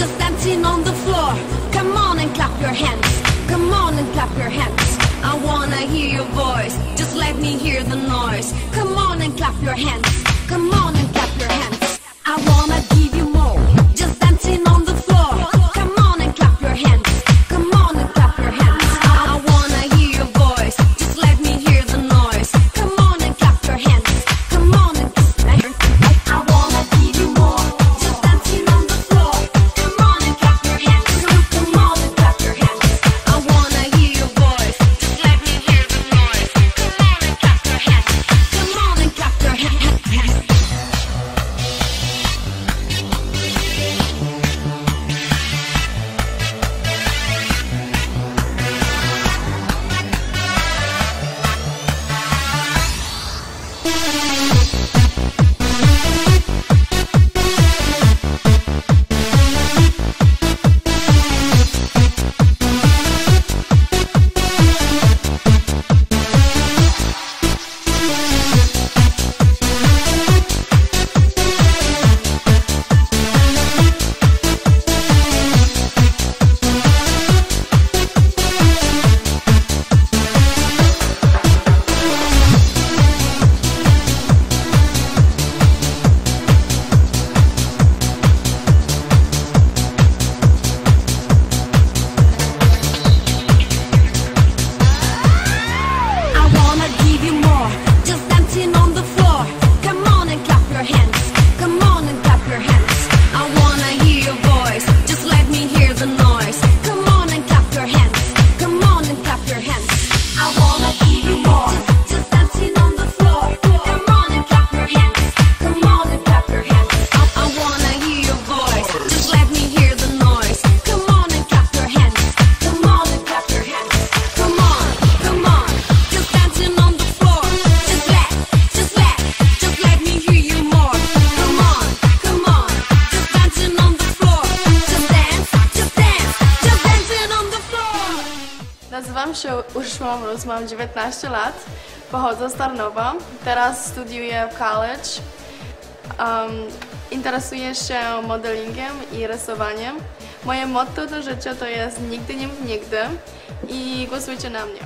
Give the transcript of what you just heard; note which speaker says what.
Speaker 1: just dancing on the floor. Come on and clap your hands. Come on and clap your hands. I wanna hear your voice. Just let me hear the noise. Come on and clap your hands. Come on.
Speaker 2: Nazywam się Urszula Mróz, mam 19 lat, pochodzę z Tarnowa, teraz studiuję w college. Um, interesuję się modelingiem i rysowaniem. Moje motto do życia to jest nigdy nie mów nigdy i głosujcie na mnie.